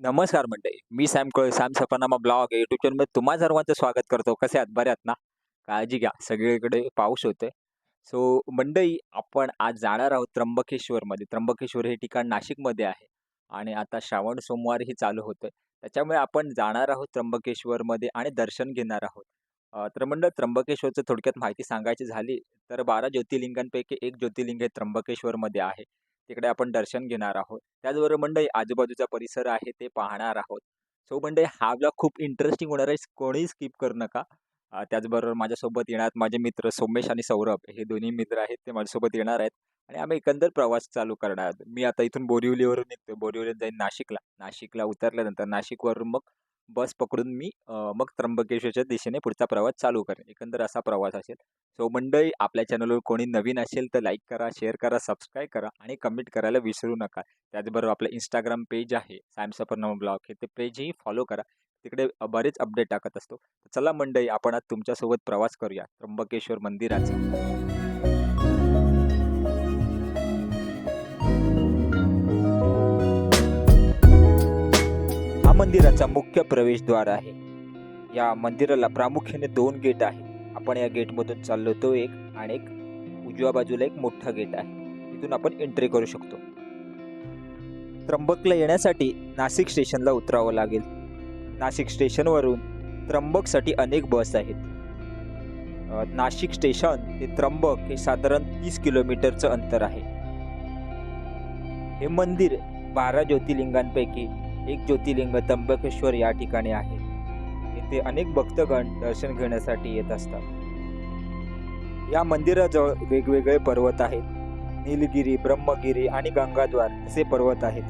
नमस्कार मंडळी मी सॅम कळ सॅम सपनामा ब्लॉग युट्यूब चॅनलमध्ये तुम्हा सर्वांचं स्वागत करतो. कसे आहात? बऱ्यात ना? काळजी घ्या. सगळीकडे पाऊस होतोय. सो मंडई आपण आज जाणार आहोत त्र्यंबकेश्वरमध्ये. त्र्यंबकेश्वर हे ठिकाण नाशिकमध्ये आहे आणि आता श्रावण सोमवारही चालू होतं त्याच्यामुळे आपण जाणार आहोत त्र्यंबकेश्वरमध्ये आणि दर्शन घेणार आहोत. तर मंडळ त्र्यंबकेश्वरचं थोडक्यात माहिती सांगायची झाली तर बारा ज्योतिर्लिंगांपैकी एक ज्योतिर्लिंग हे त्र्यंबकेश्वरमध्ये आहे. तिकडे आपण दर्शन घेणार आहोत. त्याचबरोबर मंडळी आजूबाजूचा परिसर आहे ते पाहणार आहोत. सो मंडळी हा ब्लॉग खूप इंटरेस्टिंग होणार आहे. कोणीही स्किप करू नका. त्याचबरोबर माझ्यासोबत येणार आहेत माझे मित्र सोमेश आणि सौरभ. हे दोन्ही मित्र आहेत ते माझ्यासोबत येणार आहेत. आणि आम्ही एकंदर प्रवास चालू करणार आहोत. मी आता इथून बोरिवलीवरून निघतो बोरिवलीत जाईन नाशिकला. नाशिकला उतरल्यानंतर नाशिकवरून मग बस पकडून मी मग त्र्यंबकेश्वरच्या दिशेने पुढचा प्रवास चालू करेन. एकंदर असा प्रवास असेल. सो मंडळी आपल्या चॅनलवर कोणी नवीन असेल तर लाईक करा शेअर करा सबस्क्राईब करा आणि कमेंट करायला विसरू नका. त्याचबरोबर आपलं इंस्टाग्राम पेज आहे सॅम सफरनामा ब्लॉग हे ते पेजही फॉलो करा. तिकडे अ, बरेच अपडेट टाकत असतो. चला मंडळी आपण आज तुमच्यासोबत प्रवास करूया. त्र्यंबकेश्वर मंदिराचा. मंदिराचा मुख्य प्रवेशद्वार आहे. या मंदिराला प्रामुख्याने दोन गेट आहे आपण या गेटमधून चाललो तो एक आणि एक उजव्या बाजूला एक मोठा गेट आहे. तिथून आपण एंट्री करू शकतो. त्र्यंबकला येण्यासाठी नाशिक स्टेशनला उतरावं लागेल. नाशिक स्टेशनवरून त्र्यंबकसाठी अनेक बस आहेत. नाशिक स्टेशन ते त्र्यंबक हे साधारण तीस किलोमीटरचं अंतर आहे. हे मंदिर बारा ज्योतिर्लिंगांपैकी एक ज्योतिर्लिंग त्र्यंबकेश्वर या ठिकाणी आहे. येथे अनेक भक्तगण दर्शन घेण्यासाठी येत असतात. या मंदिराजवळ वेगवेगळे पर्वत आहेत. नीलगिरी ब्रह्मगिरी आणि गंगाद्वार असे पर्वत आहेत.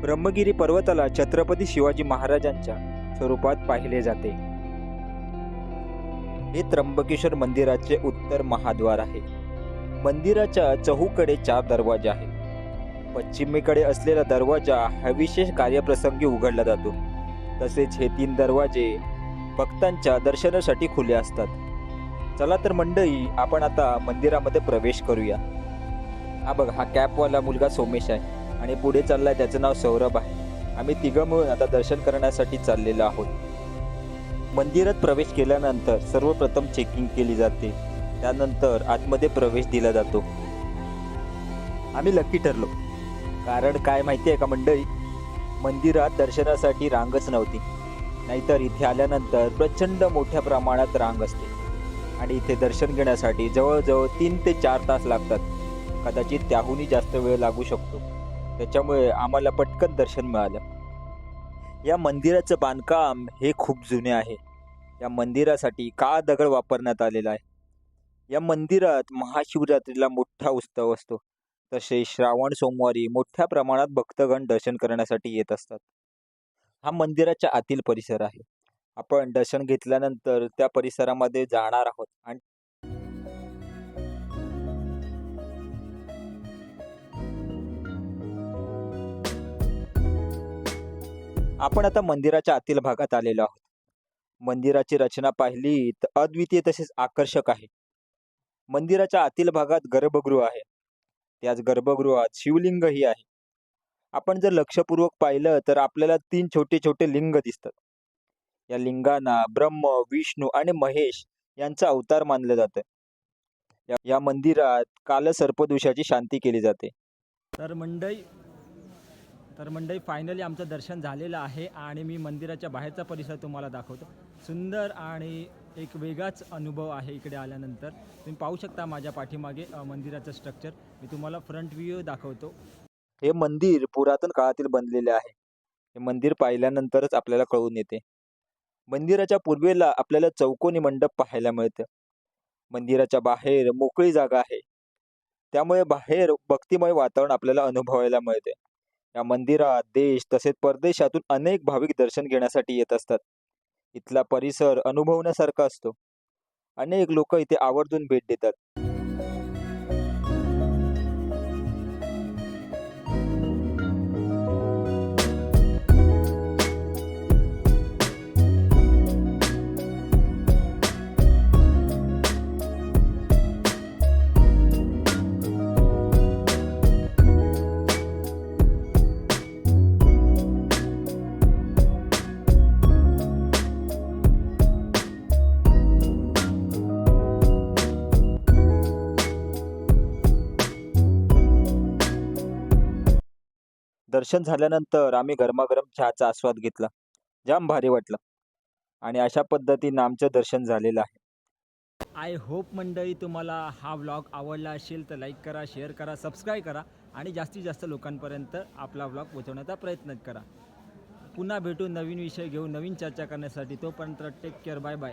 ब्रह्मगिरी पर्वताला छत्रपती शिवाजी महाराजांच्या स्वरूपात पाहिले जाते. हे त्र्यंबकेश्वर मंदिराचे उत्तर महाद्वार आहे. मंदिराच्या चहूकडे चार दरवाजे आहेत. पश्चिमेकडे असलेला दरवाजा हा विशेष कार्यप्रसंगी उघडला जातो. तसेच हे तीन दरवाजे भक्तांच्या दर्शनासाठी खुले असतात. चला तर मंडळी आपण आता मंदिरामध्ये प्रवेश करूया. हा बघ हा कॅपवाला मुलगा सोमेश आहे आणि पुढे चाललाय त्याचं नाव सौरभ आहे. आम्ही तिघं मिळून आता दर्शन करण्यासाठी चाललेलो आहोत. मंदिरात प्रवेश केल्यानंतर सर्वप्रथम चेकिंग केली जाते. त्यानंतर आतमध्ये प्रवेश दिला जातो. आम्ही लकी ठरलो. कारण काय माहिती आहे का मंडळी? मंदिरात दर्शनासाठी रांगच नव्हती. नाहीतर इथे आल्यानंतर प्रचंड मोठ्या प्रमाणात रांग असते. आणि इथे दर्शन घेण्यासाठी जवळजवळ तीन ते चार तास लागतात. कदाचित त्याहूनही जास्त वेळ लागू शकतो. त्याच्यामुळे आम्हाला पटकन दर्शन मिळालं. या मंदिराचं बांधकाम हे खूप जुने आहे. या मंदिरासाठी काळा दगड वापरण्यात आलेला आहे. या मंदिरात महाशिवरात्रीला मोठा उत्सव असतो. तसेच श्रावण सोमवारी मोठ्या प्रमाणात भक्तगण दर्शन करण्यासाठी येत असतात. हा मंदिराच्या आतील परिसर आहे. आपण दर्शन घेतल्यानंतर त्या परिसरामध्ये जाणार आहोत आणि आपण आता मंदिराच्या आतील भागात आलेलो आहोत. मंदिराची रचना पाहिली तर अद्वितीय तसेच आकर्षक आहे. मंदिराच्या आतील भागात गर्भगृह आहे. त्याच गर्भगृहात शिवलिंगही आहे. आपण जर लक्षपूर्वक पाहिलं तर आपल्याला तीन छोटे छोटे लिंग दिसतात. या लिंगांना ब्रह्म विष्णू आणि महेश यांचा अवतार मानलं जातं. या- या मंदिरात कालसर्पदोषाची शांती केली जाते. तर मंडई तर मंडई फायनली आमचं दर्शन झालेलं आहे आणि मी मंदिराच्या बाहेरचा परिसर तुम्हाला दाखवतो. सुंदर आणि एक वेगळाच अनुभव आहे इकडे आल्यानंतर. तुम्ही पाहू शकता माझ्या पाठीमागे मंदिराचं स्ट्रक्चर मी तुम्हाला फ्रंट व्ह्यू दाखवतो. हे मंदिर पुरातन काळातील बनलेले आहे. हे मंदिर पाहिल्यानंतरच आपल्याला कळून येते. मंदिराच्या पूर्वेला आपल्याला चौकोनी मंडप पाहायला मिळतं. मंदिराच्या बाहेर मोकळी जागा आहे. त्यामुळे बाहेर भक्तिमय वातावरण आपल्याला अनुभवायला मिळते. या मंदिरात देश तसेच परदेशातून अनेक भाविक दर्शन घेण्यासाठी येत असतात. इथला परिसर अनुभवण्यासारखा असतो. अनेक लोक इथे आवर्जून भेट देतात. दर्शन झाल्यानंतर आम्ही गरमागरम चहाचा आस्वाद घेतला. जाम भारी वाटलं. आणि अशा पद्धतीनं आमचं दर्शन झालेलं आहे. आय होप मंडळी तुम्हाला हा व्लॉग आवडला असेल तर लाईक करा शेअर करा सबस्क्राईब करा आणि जास्तीत जास्त लोकांपर्यंत आपला व्लॉग पोहोचवण्याचा प्रयत्न करा. पुन्हा भेटू नवीन विषय घेऊन नवीन चर्चा करण्यासाठी तोपर्यंत टेक केअर बाय बाय